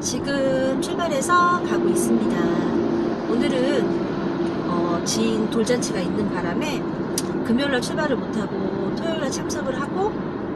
지금 출발해서 가고 있습니다. 오늘은 어, 지인 돌잔치가 있는 바람에 금요일날 출발을 못하고 토요일날 참석을 하고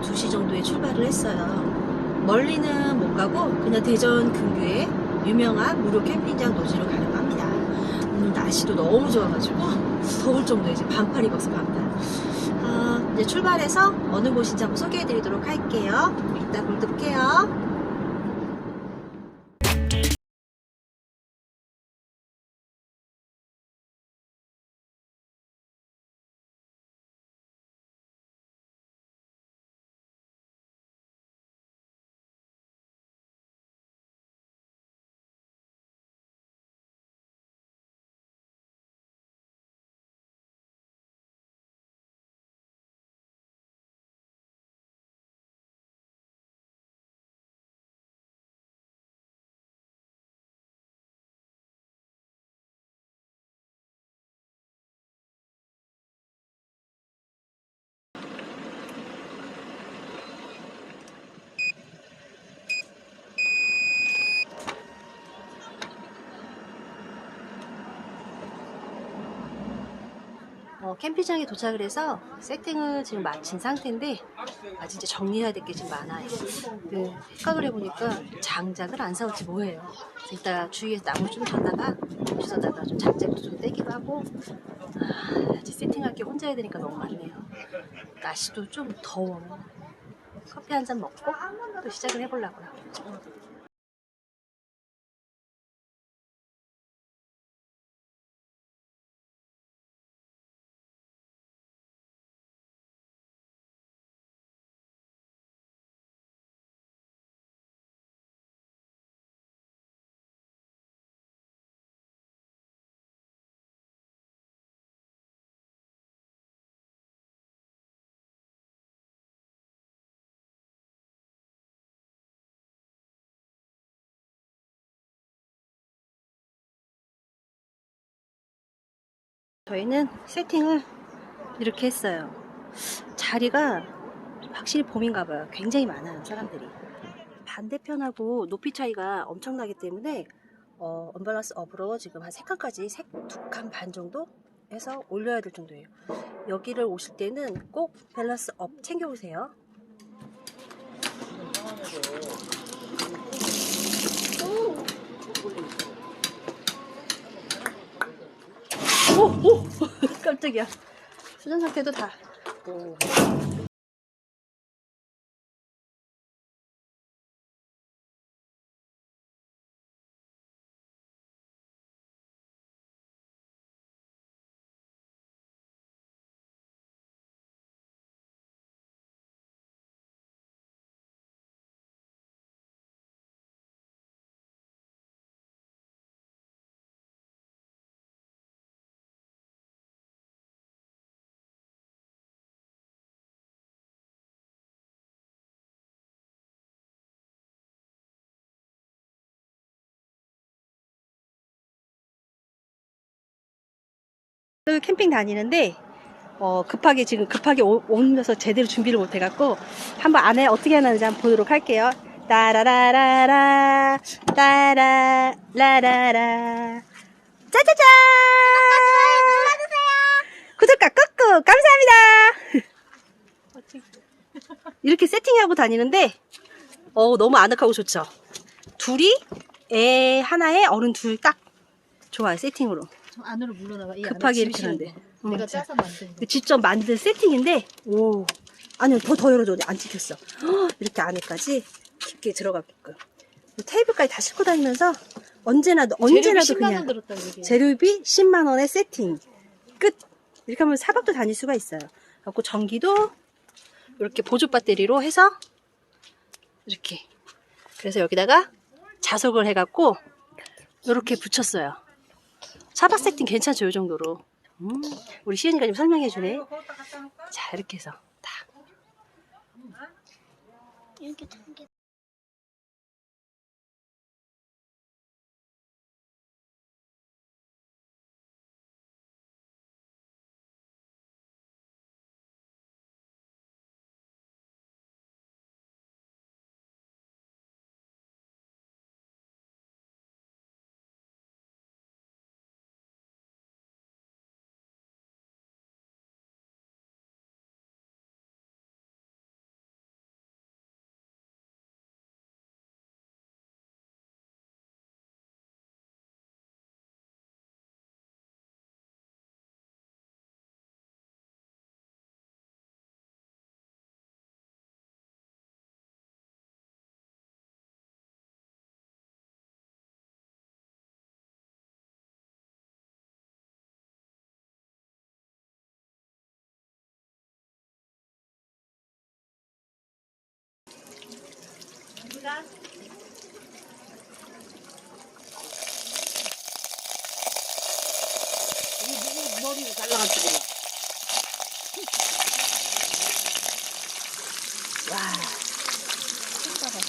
2시 정도에 출발을 했어요. 멀리는 못 가고 그냥 대전 근교에 유명한 무료 캠핑장 노지로 가려고 합니다. 오늘 날씨도 너무 좋아가지고 더울 정도에 이제 반팔 입었어 반팔. 아, 이제 출발해서 어느 곳인지 한번 소개해드리도록 할게요. 이따 볼게요. 어, 캠핑장에 도착을 해서 세팅을 지금 마친 상태인데 아직 이제 정리해야 될 게 좀 많아요. 그 생각을 해보니까 장작을 안 사올지. 그래서 이따 주위에서 나무 좀 줬다가 주워다가 좀 장작도 좀 떼기도 하고 아, 이제 세팅할 게 혼자 해야 되니까 너무 많네요. 날씨도 좀 더워요. 커피 한 잔 먹고 또 시작을 해보려고요. 저희는 세팅을 이렇게 했어요. 자리가 확실히 봄인가 봐요. 굉장히 많아요, 사람들이. 반대편하고 높이 차이가 엄청나기 때문에 어, 언밸런스 업으로 지금 한 3칸까지, 2칸 반 정도 해서 올려야 될 정도예요. 여기를 오실 때는 꼭 밸런스 업 챙겨오세요. 오! 오! 깜짝이야. 수전 상태도 다. 오. 캠핑 다니는데 어, 급하게 지금 급하게 오, 오면서 제대로 준비를 못 해갖고 한번 안에 어떻게 하는지 한번 보도록 할게요. 따라라라라 따라라라라 짜자잔 구독과 꾹꾹 감사합니다. 이렇게 세팅하고 다니는데 어, 너무 아늑하고 좋죠. 둘이 애 하나에 어른 둘 딱 좋아요 세팅으로. 저 안으로 물러나가. 이 급하게 이렇게 짐 하는데. 거. 어, 내가 자. 짜서 만든 거. 직접 만든 세팅인데 오 아니요 더 더 열어줘 안 찍혔어 헉, 이렇게 안에까지 깊게 들어가게끔 테이블까지 다 싣고 다니면서 언제나도 언제나도 재료비 10만 원 그냥 들었다 이게. 재료비 10만 원에 세팅 끝 이렇게 하면 사박도 다닐 수가 있어요 그리고 전기도 이렇게 보조 배터리로 해서 이렇게 그래서 여기다가 자석을 해갖고 이렇게 붙였어요 사박 세팅 괜찮죠 이 정도로? 음, 우리 시은이가 좀 설명해 주네. 자 이렇게 해서 딱 이렇게 당겨. 이게 누구 머리가 날라갈지 몰라. 와.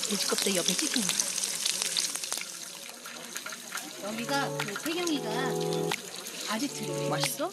돼지 껍데기 옆에 거. 여기가 그 세경이가 아지트래. 맛있어?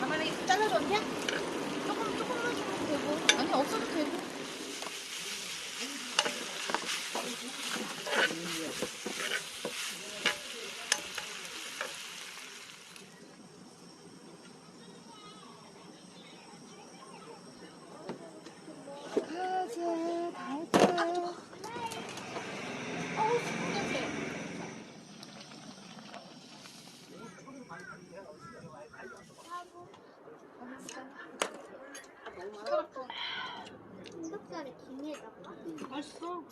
가만히 잘라줬냐? 조금 조금만 주면 되고. 아니 없어도 되고. 가자 가자. 어우 스푼 냄새. 삼겹살에 김에다가 맛있어.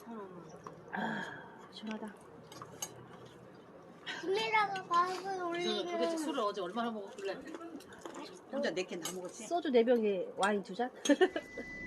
아, 시원하다. 김에다가 밥을 도대체 술을 어제 얼마나 먹었길래 혼자 네캔다 먹었지? 소주 4병에 와인 두 잔?